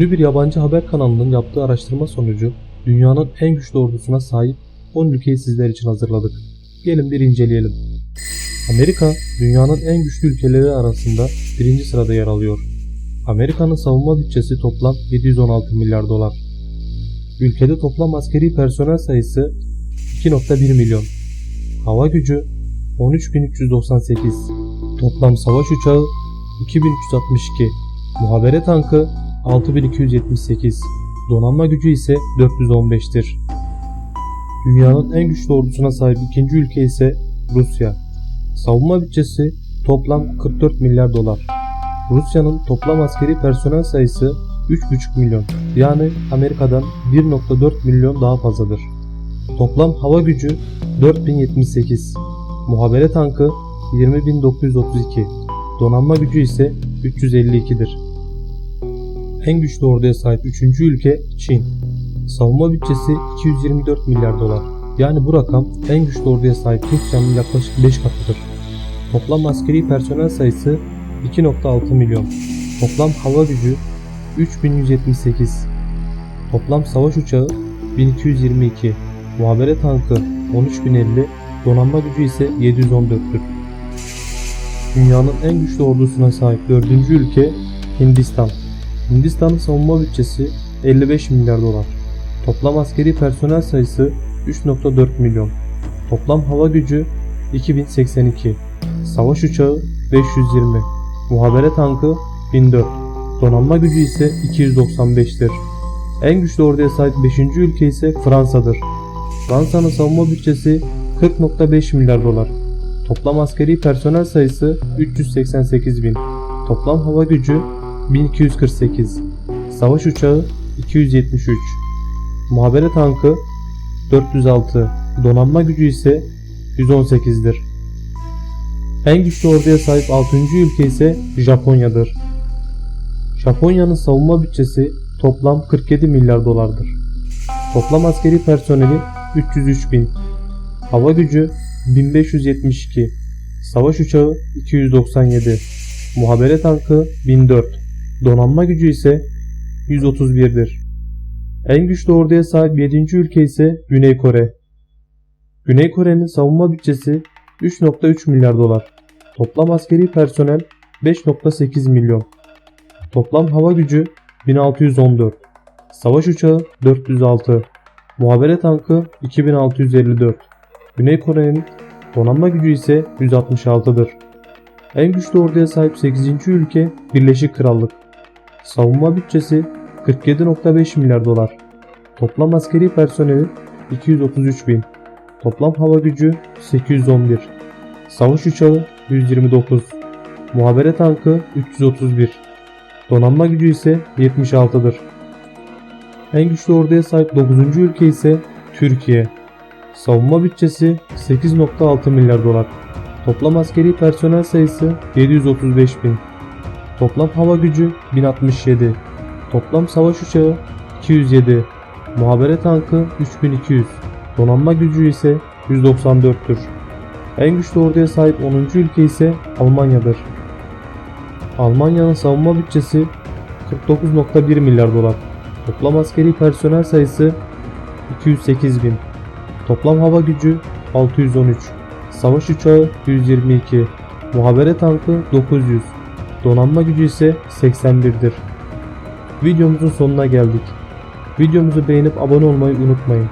Ünlü bir yabancı haber kanalının yaptığı araştırma sonucu dünyanın en güçlü ordusuna sahip 10 ülkeyi sizler için hazırladık. Gelin bir inceleyelim. Amerika, dünyanın en güçlü ülkeleri arasında birinci sırada yer alıyor. Amerika'nın savunma bütçesi toplam 716 milyar dolar. Ülkede toplam askeri personel sayısı 2.1 milyon. Hava gücü 13.398. Toplam savaş uçağı 2362. Muhabere tankı 6278. Donanma gücü ise 415'tir. Dünyanın en güçlü ordusuna sahip ikinci ülke ise Rusya. Savunma bütçesi toplam 44 milyar dolar. Rusya'nın toplam askeri personel sayısı 3,5 milyon. Yani Amerika'dan 1.4 milyon daha fazladır. Toplam hava gücü 4078. Muhabere tankı 20932. Donanma gücü ise 352'dir. En güçlü orduya sahip 3. ülke Çin. Savunma bütçesi 224 milyar dolar. Yani bu rakam en güçlü orduya sahip Rusya'nın yaklaşık 5 katıdır. Toplam askeri personel sayısı 2.6 milyon. Toplam hava gücü 3178. Toplam savaş uçağı 1222. Muhabere tankı 13050. Donanma gücü ise 714'tür. Dünyanın en güçlü ordusuna sahip 4. ülke Hindistan. Hindistan'ın savunma bütçesi 55 milyar dolar. Toplam askeri personel sayısı 3.4 milyon. Toplam hava gücü 2082. Savaş uçağı 520. Muhabere tankı 1004. Donanma gücü ise 295'tir. En güçlü orduya sahip 5. ülke ise Fransa'dır. Fransa'nın savunma bütçesi 40.5 milyar dolar. Toplam askeri personel sayısı 388 bin. Toplam hava gücü 1248. Savaş uçağı 273. Muhabere tankı 406. Donanma gücü ise 118'dir. En güçlü orduya sahip 6. ülke ise Japonya'dır. Japonya'nın savunma bütçesi toplam 47 milyar dolardır. Toplam askeri personeli 303 bin. Hava gücü 1572. Savaş uçağı 297. Muhabere tankı 1004. Donanma gücü ise 131'dir. En güçlü orduya sahip 7. ülke ise Güney Kore. Güney Kore'nin savunma bütçesi 3.3 milyar dolar. Toplam askeri personel 5.8 milyon. Toplam hava gücü 1614. Savaş uçağı 406. Muhabere tankı 2654. Güney Kore'nin donanma gücü ise 166'dır. En güçlü orduya sahip 8. ülke Birleşik Krallık. Savunma bütçesi 47.5 milyar dolar. Toplam askeri personeli 233 bin. Toplam hava gücü 811. Savaş uçağı 129. Muhabere tankı 331. Donanma gücü ise 76'dır. En güçlü orduya sahip 9. ülke ise Türkiye. Savunma bütçesi 8.6 milyar dolar. Toplam askeri personel sayısı 735 bin. Toplam hava gücü 1067. Toplam savaş uçağı 207. Muhabere tankı 3200. Donanma gücü ise 194'tür. En güçlü orduya sahip 10. ülke ise Almanya'dır. Almanya'nın savunma bütçesi 49.1 milyar dolar. Toplam askeri personel sayısı 208 bin. Toplam hava gücü 613. Savaş uçağı 122. Muhabere tankı 900. Donanma gücü ise 81'dir. Videomuzun sonuna geldik. Videomuzu beğenip abone olmayı unutmayın.